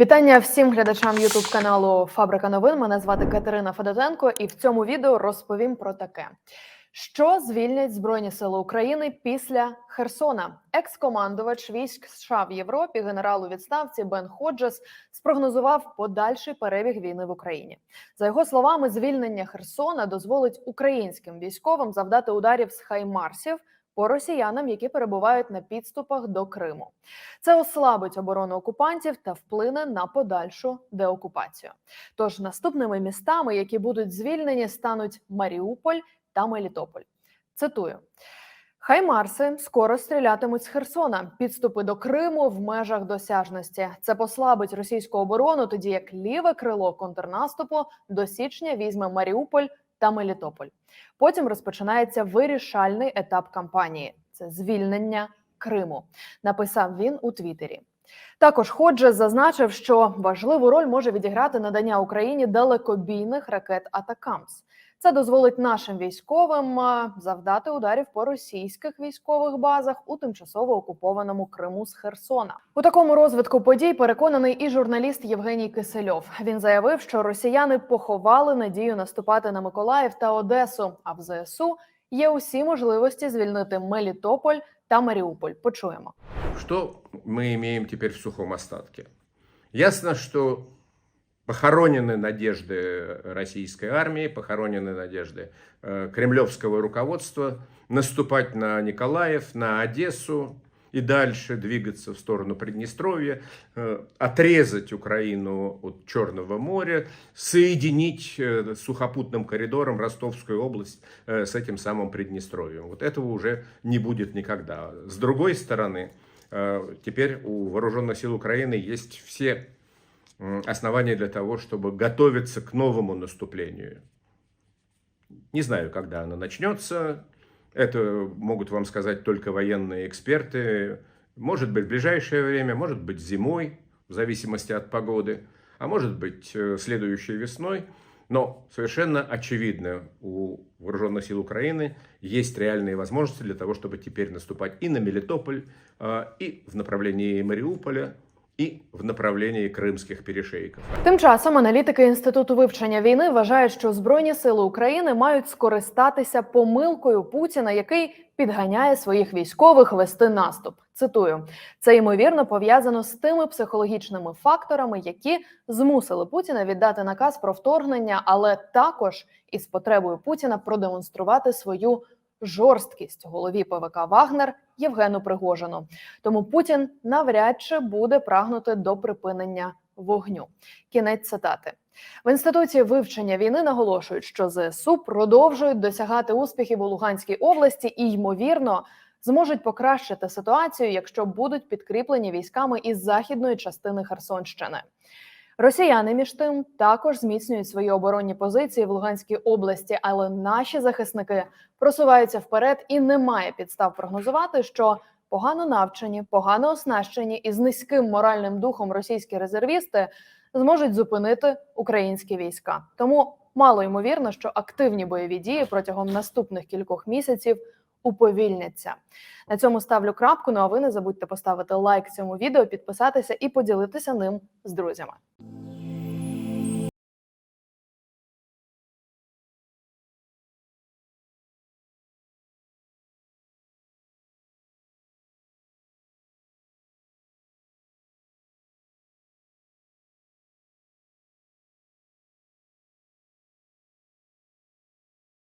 Вітання всім глядачам Ютуб каналу Фабрика новин. Мене звати Катерина Федотенко, і в цьому відео розповім про таке: що звільнять Збройні Сили України після Херсона. Екс-командувач військ США в Європі, генерал у відставці Бен Ходжес, спрогнозував подальший перебіг війни в Україні. За його словами, звільнення Херсона дозволить українським військовим завдати ударів з хаймарсів по росіянам, які перебувають на підступах до Криму. Це ослабить оборону окупантів та вплине на подальшу деокупацію. Тож наступними містами, які будуть звільнені, стануть Маріуполь та Мелітополь. Цитую. Хаймарси скоро стрілятимуть з Херсона. Підступи до Криму в межах досяжності. Це послабить російську оборону, тоді як ліве крило контрнаступу до січня візьме Маріуполь та Мелітополь. Потім розпочинається вирішальний етап кампанії це звільнення Криму. Написав він у Твіттері. Також Ходжес зазначив, що важливу роль може відіграти надання Україні далекобійних ракет Атакамс. Це дозволить нашим військовим завдати ударів по російських військових базах у тимчасово окупованому Криму з Херсона. У такому розвитку подій переконаний і журналіст Євгеній Кисельов. Він заявив, що росіяни поховали надію наступати на Миколаїв та Одесу. А в ЗСУ є усі можливості звільнити Мелітополь та Маріуполь. Почуємо. Что мы имеем теперь в сухом остатке? Ясно, что похоронены надежды российской армии, похоронены надежды э, кремлевского руководства наступать на Николаев, на Одессу и дальше двигаться в сторону Приднестровья, э, отрезать Украину от Черного моря, соединить э, сухопутным коридором Ростовскую область с этим самым Приднестровьем. Вот этого уже не будет никогда. С другой стороны, теперь у вооруженных сил Украины есть все основания для того, чтобы готовиться к новому наступлению. Не знаю, когда оно начнется. Это могут вам сказать только военные эксперты. Может быть, в ближайшее время, может быть, зимой, в зависимости от погоды, а может быть, э, следующей весной. Но совершенно очевидно, у вооруженных сил Украины есть реальные возможности для того, чтобы теперь наступать и на Мелитополь, э, и в направлении Мариуполя, и в направлении крымских перешейков. Тим часом аналітики інституту вивчення війни вважають, що збройні сили України мають скористатися помилкою Путіна, який підганяє своїх військових вести наступ. Цитую, це ймовірно пов'язано з тими психологічними факторами, які змусили Путіна віддати наказ про вторгнення, але також із потребою Путіна продемонструвати свою жорсткість голові ПВК Вагнер Євгену Пригожину. Тому Путін навряд чи буде прагнути до припинення вогню. Кінець цитати. В інституті вивчення війни наголошують, що ЗСУ продовжують досягати успіхів у Луганській області і, ймовірно, зможуть покращити ситуацію, якщо будуть підкріплені військами із західної частини Херсонщини. Росіяни між тим також зміцнюють свої оборонні позиції в Луганській області, але наші захисники просуваються вперед, і немає підстав прогнозувати, що погано навчені, погано оснащені і з низьким моральним духом російські резервісти зможуть зупинити українські війська. Тому мало ймовірно, що активні бойові дії протягом наступних кількох місяців уповільняться. На цьому ставлю крапку. Ну а ви не забудьте поставити лайк цьому відео, підписатися і поділитися ним з друзями.